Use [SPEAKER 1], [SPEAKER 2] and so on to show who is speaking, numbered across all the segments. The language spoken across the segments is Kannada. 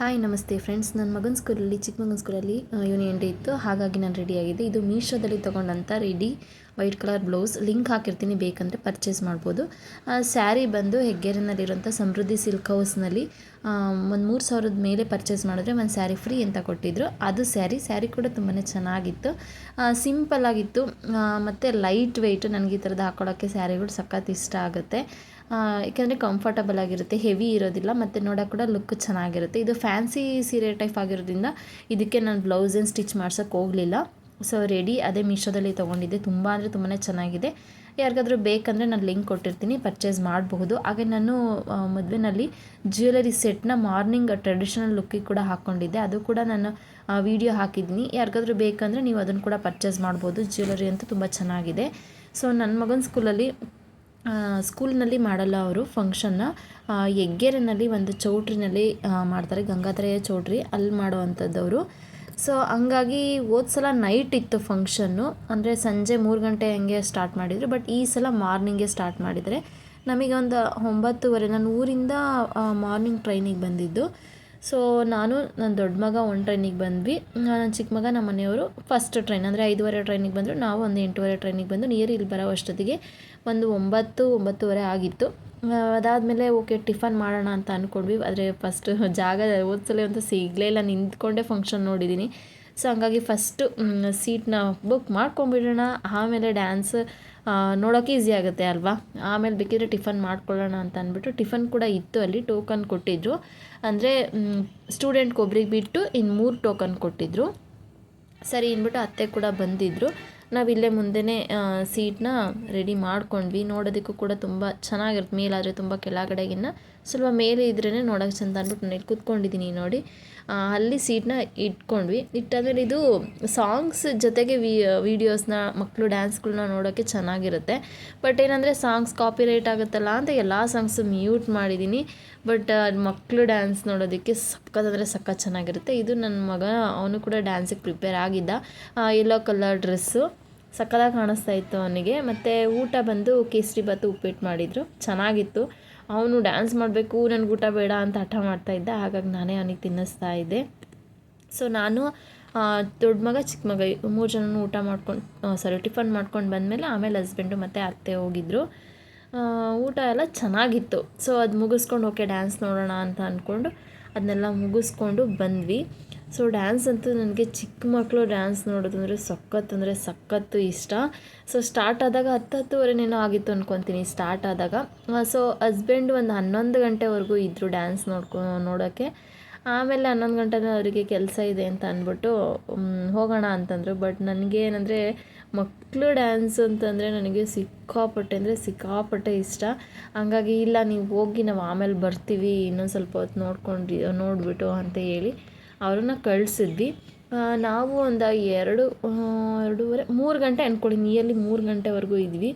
[SPEAKER 1] ಹಾಯ್, ನಮಸ್ತೆ ಫ್ರೆಂಡ್ಸ್. ನನ್ನ ಮಗನ ಸ್ಕೂಲಲ್ಲಿ ಚಿಕ್ಕ ಮಗನ ಸ್ಕೂಲಲ್ಲಿ ಯೂನಿಯನ್ ಡೇ ಇತ್ತು. ಹಾಗಾಗಿ ನಾನು ರೆಡಿಯಾಗಿದ್ದೆ ಇದು ಮೀಶೋದಲ್ಲಿ ತೊಗೊಂಡಂಥ ready white colour blouse link ಹಾಕಿರ್ತೀನಿ, ಬೇಕಂದರೆ ಪರ್ಚೇಸ್ ಮಾಡ್ಬೋದು. ಸ್ಯಾರಿ ಬಂದು ಹೆಗ್ಗೆರಿನಲ್ಲಿರುವಂಥ ಸಮೃದ್ಧಿ ಸಿಲ್ಕ್ ಹೌಸ್ನಲ್ಲಿ ಒಂದು ಮೂರು ಸಾವಿರದ ಮೇಲೆ ಪರ್ಚೇಸ್ ಮಾಡಿದ್ರೆ ಒಂದು ಸ್ಯಾರಿ ಫ್ರೀ ಅಂತ ಕೊಟ್ಟಿದ್ರು. ಅದು ಸ್ಯಾರಿ ಸ್ಯಾರಿ ಕೂಡ ತುಂಬಾ ಚೆನ್ನಾಗಿತ್ತು. ಸಿಂಪಲ್ ಆಗಿತ್ತು. ಮತ್ತು ಲೈಟ್ ವೆಯ್ಟ್ ನನಗೆ ಈ ಥರದ್ದು ಹಾಕೊಳ್ಳೋಕ್ಕೆ ಸ್ಯಾರಿಗಳು ಸಖತ್ ಇಷ್ಟ ಆಗುತ್ತೆ. ಏಕೆಂದರೆ ಕಂಫರ್ಟಬಲ್ ಆಗಿರುತ್ತೆ ಹೆವಿ ಇರೋದಿಲ್ಲ, ಮತ್ತು ನೋಡೋಕೆ ಕೂಡ ಲುಕ್ ಚೆನ್ನಾಗಿರುತ್ತೆ. ಇದು ಫ್ಯಾನ್ಸಿ ಸೀರೆ ಟೈಪ್ ಆಗಿರೋದ್ರಿಂದ ಇದಕ್ಕೆ ನಾನು ಬ್ಲೌಸ್ ಏನು ಸ್ಟಿಚ್ ಮಾಡ್ಸೋಕ್ಕೆ ಹೋಗಲಿಲ್ಲ. ಸೊ ರೆಡಿ ಅದೇ ಮೀಶೋದಲ್ಲಿ ತೊಗೊಂಡಿದ್ದೆ. ತುಂಬ ಅಂದರೆ ತುಂಬಾ ಚೆನ್ನಾಗಿದೆ. ಯಾರಿಗಾದರೂ ಬೇಕಂದರೆ ನಾನು ಲಿಂಕ್ ಕೊಟ್ಟಿರ್ತೀನಿ ಪರ್ಚೇಸ್ ಮಾಡಬಹುದು. ಹಾಗೆ ನಾನು ಮದುವೆನಲ್ಲಿ ಜ್ಯುವೆಲರಿ ಸೆಟ್ನ ಮಾರ್ನಿಂಗ್ ಟ್ರೆಡಿಷನಲ್ ಲುಕ್ಕಿಗೆ ಕೂಡ ಹಾಕ್ಕೊಂಡಿದ್ದೆ ಅದು ಕೂಡ ನಾನು ವಿಡಿಯೋ ಹಾಕಿದ್ದೀನಿ. ಯಾರಿಗಾದ್ರೂ ಬೇಕಂದರೆ ನೀವು ಅದನ್ನು ಕೂಡ ಪರ್ಚೇಸ್ ಮಾಡ್ಬೋದು. ಜ್ಯುವೆಲರಿ ಅಂತೂ ತುಂಬ ಚೆನ್ನಾಗಿದೆ. ಸೊ ನನ್ನ ಮಗನ ಸ್ಕೂಲಲ್ಲಿ ಸ್ಕೂಲ್ನಲ್ಲಿ ಮಾಡಲ್ಲ ಅವರು ಫಂಕ್ಷನ್ನ. ಹೆಗ್ಗೆರೆನಲ್ಲಿ ಒಂದು ಚೌಟ್ರಿನಲ್ಲಿ ಮಾಡ್ತಾರೆ, ಗಂಗಾಧರಯ್ಯ ಚೌಟ್ರಿ ಅಲ್ಲಿ ಮಾಡುವಂಥದ್ದವರು. ಸೊ ಹಂಗಾಗಿ ಹೋದ ಸಲ ನೈಟ್ ಇತ್ತು ಫಂಕ್ಷನ್ನು ಅಂದರೆ ಸಂಜೆ ಮೂರು ಗಂಟೆ ಹಂಗೆ ಸ್ಟಾರ್ಟ್ ಮಾಡಿದರು. ಬಟ್ ಈ ಸಲ ಮಾರ್ನಿಂಗೇ ಸ್ಟಾರ್ಟ್ ಮಾಡಿದರೆ ನಮಗೆ ಒಂದು ಒಂಬತ್ತುವರೆ, ನಾನು ಊರಿಂದ ಮಾರ್ನಿಂಗ್ ಟ್ರೈನಿಗೆ ಬಂದಿದ್ದು. ಸೊ ನಾನು ನನ್ನ ದೊಡ್ಡ ಮಗ ಒಂದು ಟ್ರೈನಿಗೆ ಬಂದ್ವಿ. ನನ್ನ ಚಿಕ್ಕ ಮಗ ನಮ್ಮ ಮನೆಯವರು ಫಸ್ಟ್ ಟ್ರೈನ್ ಅಂದರೆ ಐದುವರೆ ಟ್ರೈನಿಗೆ ಬಂದರು. ನಾವು ಒಂದು ಎಂಟುವರೆ ಟ್ರೈನಿಗೆ ಬಂದು ನಿಯರ್ ಇಲ್ಲಿ ಬರೋ ಅಷ್ಟೊತ್ತಿಗೆ ಒಂದು ಒಂಬತ್ತು, ಒಂಬತ್ತುವರೆ ಆಗಿತ್ತು. ಅದಾದಮೇಲೆ ಓಕೆ, ಟಿಫನ್ ಮಾಡೋಣ ಅಂತ ಅಂದ್ಕೊಂಡ್ವಿ ಆದರೆ ಫಸ್ಟ್ ಜಾಗ ಓದ್ಸಲೇ ಅಂತೂ ಸಿಗಲೇ ಇಲ್ಲ. ನಿಂತ್ಕೊಂಡೇ ಫಂಕ್ಷನ್ ನೋಡಿದ್ದೀನಿ ಸೊ ಹಂಗಾಗಿ ಫಸ್ಟು ಸೀಟ್ನ ಬುಕ್ ಮಾಡ್ಕೊಂಬಿಡೋಣ. ಆಮೇಲೆ ಡ್ಯಾನ್ಸ್ ನೋಡೋಕೆ ಈಸಿ ಆಗುತ್ತೆ ಅಲ್ವಾ? ಆಮೇಲೆ ಬೇಕಿದ್ರೆ ಟಿಫನ್ ಮಾಡ್ಕೊಳ್ಳೋಣ ಅಂತ ಅಂದ್ಬಿಟ್ಟು ಟಿಫನ್ ಕೂಡ ಇತ್ತು ಅಲ್ಲಿ ಟೋಕನ್ ಕೊಟ್ಟಿದ್ದರು ಅಂದರೆ ಸ್ಟೂಡೆಂಟ್ಗೆ ಒಬ್ರಿಗೆ ಬಿಟ್ಟು ಇನ್ನು ಮೂರು ಟೋಕನ್ ಕೊಟ್ಟಿದ್ದರು ಸರಿ ಅಂದ್ಬಿಟ್ಟು ಅತ್ತೆ ಕೂಡ ಬಂದಿದ್ದರು ನಾವು ಇಲ್ಲೇ ಮುಂದೆನೇ ಸೀಟ್ನ ರೆಡಿ ಮಾಡ್ಕೊಂಡ್ವಿ. ನೋಡೋದಕ್ಕೂ ಕೂಡ ತುಂಬ ಚೆನ್ನಾಗಿರುತ್ತೆ. ಮೇಲಾದರೆ ತುಂಬ ಕೆಳಗಡೆಗಿನ್ನ ಸ್ವಲ್ಪ ಮೇಲೆ ಇದ್ರೇ ನೋಡೋಕೆ ಚಂದ ಅಂದ್ಬಿಟ್ಟು ನಾನು ಕೂತ್ಕೊಂಡಿದ್ದೀನಿ ನೋಡಿ. ಅಲ್ಲಿ ಸೀಟ್ನ ಇಟ್ಕೊಂಡ್ವಿ. ಇಟ್ಟಾದ್ಮೇಲೆ ಇದು ಸಾಂಗ್ಸ್ ಜೊತೆಗೆ ವಿ ವೀಡಿಯೋಸ್ನ ಮಕ್ಕಳು ಡ್ಯಾನ್ಸ್ಗಳನ್ನ ನೋಡೋಕ್ಕೆ ಚೆನ್ನಾಗಿರುತ್ತೆ. ಬಟ್ ಏನಂದರೆ ಸಾಂಗ್ಸ್ ಕಾಪಿ ರೈಟ್ ಆಗುತ್ತಲ್ಲ ಅಂತ ಎಲ್ಲ ಸಾಂಗ್ಸು ಮ್ಯೂಟ್ ಮಾಡಿದ್ದೀನಿ. ಬಟ್ ಮಕ್ಕಳು ಡ್ಯಾನ್ಸ್ ನೋಡೋದಕ್ಕೆ ಸಖತ್ ಸಖತ್ ಚೆನ್ನಾಗಿರುತ್ತೆ. ಇದು ನನ್ನ ಮಗ, ಅವನು ಕೂಡ ಡ್ಯಾನ್ಸಿಗೆ ಪ್ರಿಪೇರ್ ಆಗಿದ್ದ. Yellow colour dress. ಸಕ್ಕದಾಗಿ ಕಾಣಿಸ್ತಾ ಇತ್ತು ಅವನಿಗೆ. ಮತ್ತು ಊಟ ಬಂದು ಕೇಸರಿ ಭಾತು ಉಪ್ಪಿಟ್ಟು ಮಾಡಿದರು. ಚೆನ್ನಾಗಿತ್ತು. ಅವನು ಡ್ಯಾನ್ಸ್ ಮಾಡಬೇಕು, ನನಗೆ ಊಟ ಬೇಡ ಅಂತ ಹಠ ಮಾಡ್ತಾ ಇದ್ದೆ. ಹಾಗಾಗಿ ನಾನೇ ಅವನಿಗೆ ತಿನ್ನಿಸ್ತಾ ಇದ್ದೆ. ಸೊ ನಾನು ದೊಡ್ಡ ಮಗ ಚಿಕ್ಕ ಮಗ, ಮೂರು ಜನನೂ ಊಟ ಮಾಡ್ಕೊಂಡು ಸಾರಿ ಟಿಫನ್ ಮಾಡ್ಕೊಂಡು ಬಂದಮೇಲೆ ಆಮೇಲೆ ಹಸ್ಬೆಂಡು ಮತ್ತು ಅತ್ತೆ ಹೋಗಿದ್ದರು ಊಟ ಎಲ್ಲ ಚೆನ್ನಾಗಿತ್ತು. ಸೊ ಅದು ಮುಗಿಸ್ಕೊಂಡು, ಓಕೆ ಡ್ಯಾನ್ಸ್ ನೋಡೋಣ ಅಂತ ಅಂದ್ಕೊಂಡು ಅದನ್ನೆಲ್ಲ ಮುಗಿಸ್ಕೊಂಡು ಬಂದ್ವಿ. ಸೊ ಡ್ಯಾನ್ಸ್ ಅಂತೂ ನನಗೆ ಚಿಕ್ಕ ಮಕ್ಕಳು ಡ್ಯಾನ್ಸ್ ನೋಡೋದಂದರೆ ಸಖತ್ ಅಂದರೆ ಸಖತ್ತು ಇಷ್ಟ. ಸೊ ಸ್ಟಾರ್ಟ್ ಆದಾಗ ಹತ್ತು ಹತ್ತುವರೆನೇನೋ ಆಗಿತ್ತು ಅಂದ್ಕೊತೀನಿ ಸ್ಟಾರ್ಟ್ ಆದಾಗ. ಸೊ ಹಸ್ಬೆಂಡ್ ಒಂದು ಹನ್ನೊಂದು ಗಂಟೆವರೆಗೂ ಇದ್ದರು ಡ್ಯಾನ್ಸ್ ನೋಡ್ಕೊ ನೋಡೋಕ್ಕೆ ಆಮೇಲೆ ಹನ್ನೊಂದು ಗಂಟೆ ಅವರಿಗೆ ಕೆಲಸ ಇದೆ ಅಂತ ಅಂದ್ಬಿಟ್ಟು ಹೋಗೋಣ ಅಂತಂದರು. ಬಟ್ ನನಗೆ ಏನಂದರೆ ಮಕ್ಕಳು ಡ್ಯಾನ್ಸ್ ಅಂತಂದರೆ ನನಗೆ ಸಿಕ್ಕಾಪಟ್ಟೆ ಅಂದರೆ ಸಿಕ್ಕಾಪಟ್ಟೆ ಇಷ್ಟ. ಹಂಗಾಗಿ ಇಲ್ಲ, ನೀವು ಹೋಗಿ ನಾವು ಆಮೇಲೆ ಬರ್ತೀವಿ, ಇನ್ನೊಂದು ಸ್ವಲ್ಪ ಹೊತ್ತು ನೋಡ್ಕೊಂಡು ನೋಡಿಬಿಟ್ಟು ಅಂತ ಹೇಳಿ. ಅವ್ರನ್ನ ಕಳಿಸಿದ್ವಿ. ನಾವು ಒಂದು ಎರಡು ಎರಡೂವರೆ, ಮೂರು ಗಂಟೆ ಅಂದ್ಕೊಳ್ಳಿ ನಿಯರ್ಲಿ ಮೂರು ಗಂಟೆವರೆಗೂ ಇದ್ವಿ.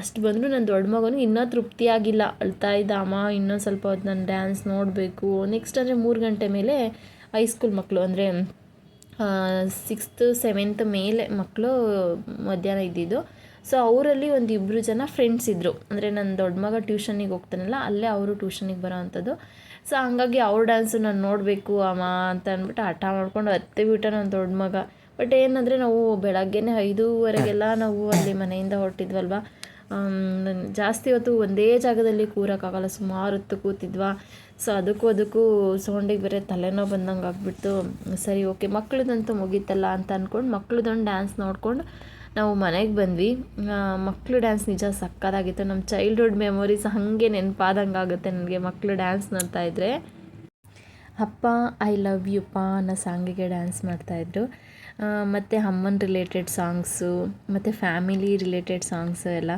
[SPEAKER 1] ಅಷ್ಟು ಬಂದರೂ ನನ್ನ ದೊಡ್ಡ ಮಗನು ಇನ್ನೂ ತೃಪ್ತಿಯಾಗಿಲ್ಲ ಅಳ್ತಾ ಇದ್ದ, ಅಮ್ಮ, ಇನ್ನೊಂದು ಸ್ವಲ್ಪ ಹೊತ್ತು ನಾನು ಡ್ಯಾನ್ಸ್ ನೋಡಬೇಕು. ನೆಕ್ಸ್ಟ್ ಅಂದರೆ ಮೂರು ಗಂಟೆ ಮೇಲೆ ಹೈಸ್ಕೂಲ್ ಮಕ್ಕಳು ಅಂದರೆ ಸಿಕ್ಸ್ತ್ ಸೆವೆಂತ್ ಮೇಲೆ ಮಕ್ಕಳು ಮಧ್ಯಾಹ್ನ ಇದ್ದಿದ್ದು. ಸೊ ಅವರಲ್ಲಿ ಒಂದು ಇಬ್ಬರು ಜನ ಫ್ರೆಂಡ್ಸ್ ಇದ್ದರು ಅಂದರೆ ನನ್ನ ದೊಡ್ಡ ಮಗ ಟ್ಯೂಷನಿಗೆ ಹೋಗ್ತಾನಲ್ಲ, ಅಲ್ಲೇ ಅವರು ಟ್ಯೂಷನಿಗೆ ಬರೋ ಅಂಥದ್ದು. ಸೊ ಹಂಗಾಗಿ ಅವ್ರ ಡ್ಯಾನ್ಸು ನಾನು ನೋಡಬೇಕು, ಅಮ್ಮ ಅಂತ ಅಂದ್ಬಿಟ್ಟು ಹಠ ಮಾಡ್ಕೊಂಡು ಹತ್ತಿ ಬಿಟ್ಟ ನನ್ನ ದೊಡ್ಡ ಮಗ. ಬಟ್ ಏನಂದರೆ ನಾವು ಬೆಳಗ್ಗೆನೇ ಐದೂವರೆಗೆಲ್ಲ ನಾವು ಅಲ್ಲಿ ಮನೆಯಿಂದ ಹೊರಟಿದ್ವಲ್ವ? ಜಾಸ್ತಿ ಹೊತ್ತು ಒಂದೇ ಜಾಗದಲ್ಲಿ ಕೂರೋಕ್ಕಾಗಲ್ಲ, ಸುಮಾರು ಹೊತ್ತು ಕೂತಿದ್ವಾ? ಸೊ ಅದಕ್ಕೂ ಅದಕ್ಕೂ ಸೌಂಡಿಗೆ ಬೇರೆ ತಲೆನೋ ಬಂದಂಗೆ ಆಗ್ಬಿಡ್ತು ಸರಿ ಓಕೆ ಮಕ್ಳದ್ದಂತೂ ಮುಗೀತಲ್ಲ ಅಂತ ಅಂದ್ಕೊಂಡು ಮಕ್ಳದ್ದೊಂದು ಡ್ಯಾನ್ಸ್ ನೋಡ್ಕೊಂಡು ನಾವು ಮನೆಗೆ ಬಂದ್ವಿ. ಮಕ್ಕಳು ಡ್ಯಾನ್ಸ್ ನಿಜ ಸಕ್ಕತ್ತಾಗಿತ್ತು. ನಮ್ಮ ಚೈಲ್ಡ್ಹುಡ್ ಮೆಮೊರೀಸ್ ಹಾಗೆ ನೆನಪಾದಂಗೆ ಆಗುತ್ತೆ ನನಗೆ ಮಕ್ಕಳು ಡ್ಯಾನ್ಸ್ ನೋಡ್ತಾ ಇದ್ದರೆ ಅಪ್ಪ ಐ ಲವ್ ಯು ಪಾ ಅನ್ನೋ ಸಾಂಗಿಗೆ ಡ್ಯಾನ್ಸ್ ಮಾಡ್ತಾಯಿದ್ರು ಮತ್ತು ಅಮ್ಮನ ರಿಲೇಟೆಡ್ ಸಾಂಗ್ಸು ಮತ್ತು ಫ್ಯಾಮಿಲಿ ರಿಲೇಟೆಡ್ ಸಾಂಗ್ಸು ಎಲ್ಲ,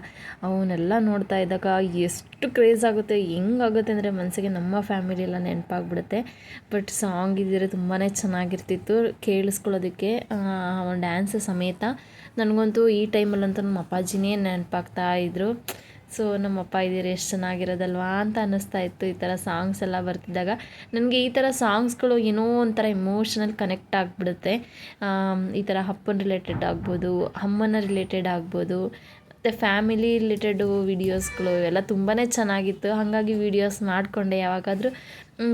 [SPEAKER 1] ಅವನ್ನೆಲ್ಲ ನೋಡ್ತಾ ಇದ್ದಾಗ ಎಷ್ಟು ಕ್ರೇಜ್ ಆಗುತ್ತೆ, ಹೆಂಗಾಗುತ್ತೆ ಅಂದರೆ ಮನಸ್ಸಿಗೆ ನಮ್ಮ ಫ್ಯಾಮಿಲಿ ಎಲ್ಲ ನೆನಪಾಗ್ಬಿಡುತ್ತೆ. ಬಟ್ ಸಾಂಗ್ ಇದ್ದರೆ ತುಂಬಾ ಚೆನ್ನಾಗಿರ್ತಿತ್ತು. ಕೇಳಿಸ್ಕೊಳ್ಳೋದಕ್ಕೆ ಡ್ಯಾನ್ಸ್ ಸಮೇತ ನನಗಂತೂ ಈ ಟೈಮಲ್ಲಂತೂ ನಮ್ಮ ಅಪ್ಪಾಜಿನೇ ನೆನಪಾಗ್ತಾ ಇದ್ದರು ಸೊ ನಮ್ಮಪ್ಪ ಇದ್ದೀರಿ, ಎಷ್ಟು ಚೆನ್ನಾಗಿರೋದಲ್ವಾ ಅಂತ ಅನ್ನಿಸ್ತಾ ಇತ್ತು ಈ ಥರ ಸಾಂಗ್ಸ್ ಎಲ್ಲ ಬರ್ತಿದ್ದಾಗ. ನನಗೆ ಈ ಥರ ಸಾಂಗ್ಸ್ಗಳು ಏನೋ ಒಂಥರ ಇಮೋಷ್ನಲ್ ಕನೆಕ್ಟ್ ಆಗಿಬಿಡುತ್ತೆ. ಈ ಥರ ಅಪ್ಪನ ರಿಲೇಟೆಡ್ ಆಗ್ಬೋದು, ಅಮ್ಮನ ರಿಲೇಟೆಡ್ ಆಗ್ಬೋದು, ಮತ್ತು ಫ್ಯಾಮಿಲಿ ರಿಲೇಟೆಡು ವಿಡಿಯೋಸ್ಗಳು ಎಲ್ಲ ತುಂಬಾ ಚೆನ್ನಾಗಿತ್ತು. ಹಾಗಾಗಿ ವೀಡಿಯೋಸ್ ಮಾಡಿಕೊಂಡೆ ಯಾವಾಗಾದರೂ.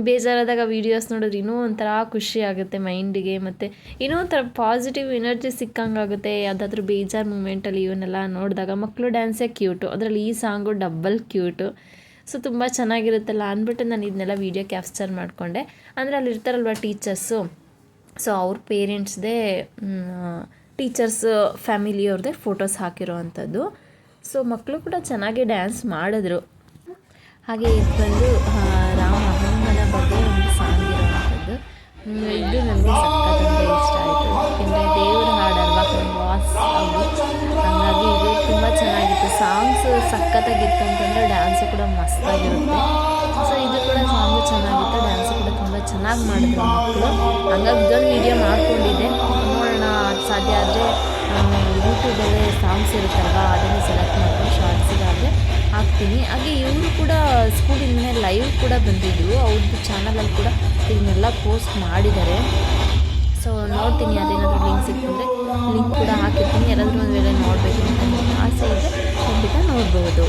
[SPEAKER 1] ಬೇಜಾರಾದಾಗ ವೀಡಿಯೋಸ್ ನೋಡಿದ್ರೆ ಇನ್ನೂ ಒಂಥರ ಖುಷಿ ಆಗುತ್ತೆ ಮೈಂಡಿಗೆ ಮತ್ತು ಇನ್ನೂ ಒಂಥರ ಪಾಸಿಟಿವ್ ಎನರ್ಜಿ ಸಿಕ್ಕಂಗಾಗುತ್ತೆ. ಯಾವುದಾದ್ರೂ ಬೇಜಾರು ಮೂಮೆಂಟಲ್ಲಿ ಇವನ್ನೆಲ್ಲ ನೋಡಿದಾಗ ಮಕ್ಕಳು ಡ್ಯಾನ್ಸೇ ಕ್ಯೂಟು ಅದರಲ್ಲಿ ಈ ಸಾಂಗು ಡಬ್ಬಲ್ ಕ್ಯೂಟು ಸೊ ತುಂಬ ಚೆನ್ನಾಗಿರುತ್ತಲ್ಲ ಅಂದ್ಬಿಟ್ಟು ನಾನು ಇದನ್ನೆಲ್ಲ ವೀಡಿಯೋ ಕ್ಯಾಪ್ಚರ್ ಮಾಡಿಕೊಂಡೆ. ಅಂದರೆ ಅಲ್ಲಿ ಇರ್ತಾರಲ್ವ ಟೀಚರ್ಸು ಸೊ ಅವ್ರ ಪೇರೆಂಟ್ಸ್ದೇ ಟೀಚರ್ಸ್ ಫ್ಯಾಮಿಲಿಯವ್ರದ್ದೇ ಫೋಟೋಸ್ ಹಾಕಿರೋ ಅಂಥದ್ದು ಸೊ ಮಕ್ಕಳು ಕೂಡ ಚೆನ್ನಾಗಿ ಡ್ಯಾನ್ಸ್ ಮಾಡಿದ್ರು. ಹಾಗೆ ಇದು ಬಂದು ಇದು ನನಗೆ ಸಖತ್ತಂದ್ರೆ ಇಷ್ಟ ಆಯಿತು. ಯಾಕೆಂದರೆ ದೇವರ ಹಾಡಲ್ವಾ ವಾಸ್ ಅವರು? ಹಾಗಾಗಿ ಇದು ತುಂಬ ಚೆನ್ನಾಗಿತ್ತು. ಸಾಂಗ್ಸ್ ಸಖತ್ತಾಗಿತ್ತು ಅಂತಂದರೆ ಡ್ಯಾನ್ಸು ಕೂಡ ಮಸ್ತಾಗಿರುತ್ತೆ. ಸೊ ಇದು ಕೂಡ ಸಾಂಗು ಚೆನ್ನಾಗಿತ್ತು. ಡ್ಯಾನ್ಸ್ ಕೂಡ ತುಂಬ ಚೆನ್ನಾಗಿ ಮಾಡಿದ್ರು ಮಕ್ಕಳು ಹಂಗಾಗಿ ಇದೊಂದು ವೀಡಿಯೋ ಮಾಡ್ಕೊಂಡಿದ್ದೆ. ನೋಡೋಣ, ಅದು ಸಾಧ್ಯ ಆದರೆ ಯೂಟ್ಯೂಬಲ್ಲೇ ಸಾಂಗ್ಸ್ ಇರುತ್ತಲ್ವ, ಅದನ್ನು ಸೆಲೆಕ್ಟ್ ಮಾಡ್ಕೊಂಡು ಶಾರ್ಟ್ಸಿಗಾದರೆ ಹಾಕ್ತೀನಿ. ಹಾಗೆ ಇವರು ಕೂಡ ಸ್ಕೂಲಿಂದನೇ ಲೈವ್ ಕೂಡ ಬಂದಿದ್ದರು ಅವ್ರದ್ದು ಚಾನಲಲ್ಲಿ ಕೂಡ ಇದನ್ನೆಲ್ಲ ಪೋಸ್ಟ್ ಮಾಡಿದ್ದಾರೆ. ಸೊ ನೋಡ್ತೀನಿ ಅದೇನಾದರೂ ಲಿಂಕ್ ಸಿಕ್ಕಿದ್ರೆ ಲಿಂಕ್ ಕೂಡ ಹಾಕಿರ್ತೀನಿ. ಯಾರಾದರೂ ಒಂದು ವೇಳೆ ನೋಡಬೇಕು ಅಂತ ಆಸೆ ಇದೆ ಖಂಡಿತ ನೋಡ್ಬೋದು.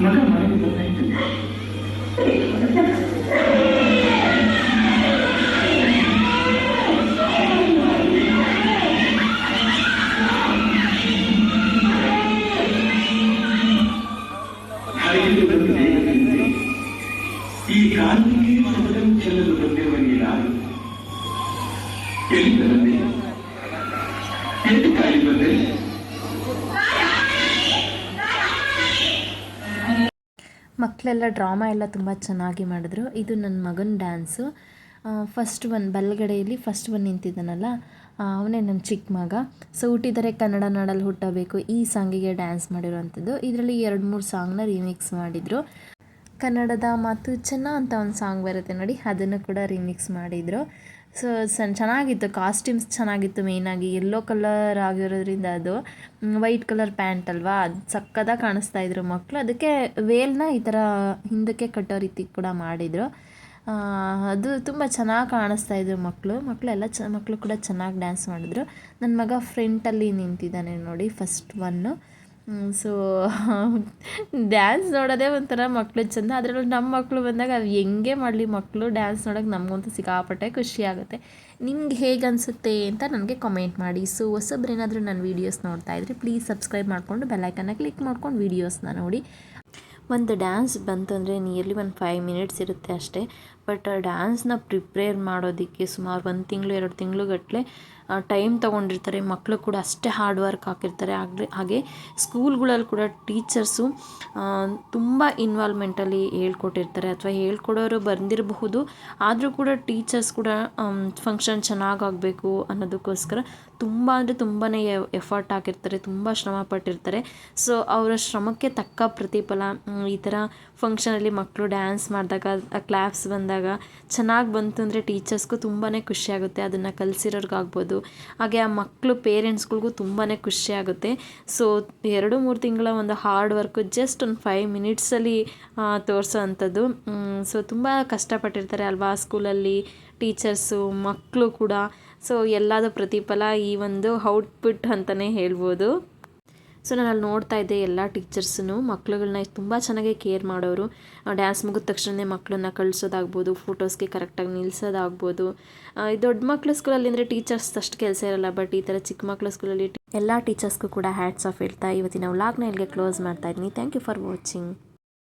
[SPEAKER 2] ಮಗ ಮನೆಗೆ
[SPEAKER 1] ಮಕ್ಕಳೆಲ್ಲ ಡ್ರಾಮಾ ಎಲ್ಲ ತುಂಬ ಚೆನ್ನಾಗಿ ಮಾಡಿದ್ರು. ಇದು ನನ್ನ ಮಗನ ಡ್ಯಾನ್ಸು ಫಸ್ಟ್ ಒನ್ ಬಲಗಡೆಯಲ್ಲಿ ಫಸ್ಟ್ ಒನ್ ನಿಂತಿದ್ದಾನಲ್ಲ ಅವನೇ ನನ್ನ ಚಿಕ್ಕ ಮಗ. ಸೊ ಹುಟ್ಟಿದರೆ ಕನ್ನಡ ನಾಡಲ್ಲಿ ಹುಟ್ಟಬೇಕು. ಈ ಸಾಂಗಿಗೆ ಡ್ಯಾನ್ಸ್ ಮಾಡಿರೋವಂಥದ್ದು. ಇದರಲ್ಲಿ ಎರಡು ಮೂರು ಸಾಂಗ್ನ ರಿಮಿಕ್ಸ್ ಮಾಡಿದರು. ಕನ್ನಡದ ಮಾತು ಚೆನ್ನ ಅಂತ ಒಂದು ಸಾಂಗ್ ಬರುತ್ತೆ ನೋಡಿ, ಅದನ್ನು ಕೂಡ ರಿಮಿಕ್ಸ್ ಮಾಡಿದರು. ಸೊ ಸಣ್ಣ ಚೆನ್ನಾಗಿತ್ತು ಕಾಸ್ಟ್ಯೂಮ್ಸ್ ಚೆನ್ನಾಗಿತ್ತು ಮೇಯ್ನಾಗಿ ಯೆಲ್ಲೋ ಕಲರ್ ಆಗಿರೋದ್ರಿಂದ ಅದು. ವೈಟ್ ಕಲರ್ ಪ್ಯಾಂಟ್ ಅಲ್ವಾ? ಅದು ಸಕ್ಕದಾಗಿ ಕಾಣಿಸ್ತಾ ಇದ್ರು ಮಕ್ಕಳು ಅದಕ್ಕೆ ವೇಲ್ನ ಈ ಥರ ಹಿಂದಕ್ಕೆ ಕಟ್ಟೋ ರೀತಿ ಕೂಡ ಮಾಡಿದರು. ಅದು ತುಂಬ ಚೆನ್ನಾಗಿ ಕಾಣಿಸ್ತಾ ಇದ್ರು ಮಕ್ಕಳು ಮಕ್ಕಳೆಲ್ಲ ಚ ಮಕ್ಕಳು ಕೂಡ ಚೆನ್ನಾಗಿ ಡ್ಯಾನ್ಸ್ ಮಾಡಿದ್ರು. ನನ್ನ ಮಗ ಫ್ರಂಟಲ್ಲಿ ನಿಂತಿದ್ದಾನೆ ನೋಡಿ ಫಸ್ಟ್ ಒನ್ನು ಸೊ ಡ್ಯಾನ್ಸ್ ನೋಡೋದೇ ಒಂಥರ ಮಕ್ಕಳು ಚಂದ. ಅದರಲ್ಲೂ ನಮ್ಮ ಮಕ್ಕಳು ಬಂದಾಗ ಅದು ಹೆಂಗೆ ಮಾಡಲಿ ಮಕ್ಕಳು ಡ್ಯಾನ್ಸ್ ನೋಡೋಕೆ ನಮಗಂತೂ ಸಿಕ್ಕಾಪಟ್ಟೆ ಖುಷಿ ಆಗುತ್ತೆ. ನಿಮ್ಗೆ ಹೇಗೆ ಅನಿಸುತ್ತೆ ಅಂತ ನನಗೆ ಕಮೆಂಟ್ ಮಾಡಿ. ಸೊ ಹೊಸಬ್ರೇನಾದರೂ ನನ್ನ ವೀಡಿಯೋಸ್ ನೋಡ್ತಾ ಇದ್ರೆ ಪ್ಲೀಸ್ ಸಬ್ಸ್ಕ್ರೈಬ್ ಮಾಡಿಕೊಂಡು ಬೆಲ್ಲೈಕನ್ನ ಕ್ಲಿಕ್ ಮಾಡ್ಕೊಂಡು ವೀಡಿಯೋಸ್ನ ನೋಡಿ. ಒಂದು ಡ್ಯಾನ್ಸ್ ಬಂತು ಅಂದರೆ ನಿಯರ್ಲಿ ಒಂದು ಫೈವ್ ಮಿನಿಟ್ಸ್ ಇರುತ್ತೆ ಅಷ್ಟೇ. ಬಟ್ ಡ್ಯಾನ್ಸ್ನ ಪ್ರಿಪೇರ್ ಮಾಡೋದಕ್ಕೆ ಸುಮಾರು ಒಂದು ತಿಂಗಳು, ಎರಡು ತಿಂಗಳುಗಟ್ಟಲೆ ಟೈಮ್ ತೊಗೊಂಡಿರ್ತಾರೆ. ಮಕ್ಕಳು ಕೂಡ ಅಷ್ಟೇ ಹಾರ್ಡ್ ವರ್ಕ್ ಹಾಕಿರ್ತಾರೆ. ಆಗಲಿ, ಹಾಗೆ ಸ್ಕೂಲ್ಗಳಲ್ಲಿ ಕೂಡ ಟೀಚರ್ಸು ತುಂಬ ಇನ್ವಾಲ್ವ್ಮೆಂಟಲ್ಲಿ ಹೇಳ್ಕೊಟ್ಟಿರ್ತಾರೆ ಅಥವಾ ಹೇಳ್ಕೊಡೋರು ಬಂದಿರಬಹುದು. ಆದರೂ ಕೂಡ ಟೀಚರ್ಸ್ ಕೂಡ ಫಂಕ್ಷನ್ ಚೆನ್ನಾಗಾಗಬೇಕು ಅನ್ನೋದಕ್ಕೋಸ್ಕರ ತುಂಬ ಅಂದರೆ ತುಂಬಾ ಎಫರ್ಟ್ ಹಾಕಿರ್ತಾರೆ. ತುಂಬ ಶ್ರಮ ಪಟ್ಟಿರ್ತಾರೆ. ಸೊ ಅವರ ಶ್ರಮಕ್ಕೆ ತಕ್ಕ ಪ್ರತಿಫಲ ಈ ಥರ ಫಂಕ್ಷನಲ್ಲಿ ಮಕ್ಕಳು ಡ್ಯಾನ್ಸ್ ಮಾಡಿದಾಗ ಕ್ಲಾಪ್ಸ್ ಬಂದಾಗ ಚೆನ್ನಾಗಿ ಬಂತು ಅಂದರೆ ಟೀಚರ್ಸ್ಗೂ ತುಂಬಾ ಖುಷಿಯಾಗುತ್ತೆ, ಅದನ್ನು ಕಲಿಸಿರೋರ್ಗಾಗ್ಬೋದು. ಹಾಗೆ ಆ ಮಕ್ಕಳು ಪೇರೆಂಟ್ಸ್ಗಳಿಗೂ ತುಂಬಾ ಖುಷಿಯಾಗುತ್ತೆ. ಸೊ, ಎರಡು ಮೂರು ತಿಂಗಳ ಒಂದು ಹಾರ್ಡ್ ವರ್ಕು ಜಸ್ಟ್ ಒಂದು ಫೈವ್ ಮಿನಿಟ್ಸಲ್ಲಿ ತೋರಿಸೋ ಅಂಥದ್ದು ಸೊ, ತುಂಬ ಕಷ್ಟಪಟ್ಟಿರ್ತಾರೆ ಅಲ್ವಾ ಸ್ಕೂಲಲ್ಲಿ ಟೀಚರ್ಸು ಮಕ್ಕಳು ಕೂಡ. ಸೊ, ಎಲ್ಲದ ಪ್ರತಿಫಲ ಈ ಒಂದು ಔಟ್ಪುಟ್ ಅಂತಲೇ ಹೇಳ್ಬೋದು. ಸೊ ನಾನು ಅಲ್ಲಿ ನೋಡ್ತಾ ಇದ್ದೆ ಎಲ್ಲ ಟೀಚರ್ಸ್ನು ಮಕ್ಳುಗಳನ್ನ ತುಂಬ ಚೆನ್ನಾಗಿ ಕೇರ್ ಮಾಡೋರು. ಡ್ಯಾನ್ಸ್ ಮುಗಿದ ತಕ್ಷಣನೇ ಮಕ್ಕಳನ್ನ ಕಳಿಸೋದಾಗ್ಬೋದು ಫೋಟೋಸ್ಗೆ ಕರೆಕ್ಟಾಗಿ ನಿಲ್ಲಿಸೋದಾಗ್ಬೋದು ದೊಡ್ಡ ಮಕ್ಕಳ ಸ್ಕೂಲಲ್ಲಿ ಅಂದರೆ ಟೀಚರ್ಸ್ ಅಷ್ಟು ಕೆಲಸ ಇರಲ್ಲ ಬಟ್ ಈ ಥರ ಚಿಕ್ಕ ಮಕ್ಕಳ ಸ್ಕೂಲಲ್ಲಿ ಎಲ್ಲ ಟೀಚರ್ಸ್ಗೂ ಕೂಡ ಹ್ಯಾಟ್ಸ್ ಆಫ್ ಹೇಳ್ತಾ, ಇವತ್ತಿನ ವ್ಲಾಗ್ನ ಇಲ್ಲಿಗೆ ಕ್ಲೋಸ್ ಮಾಡ್ತಾ ಇದ್ದೀನಿ. Thank you for watching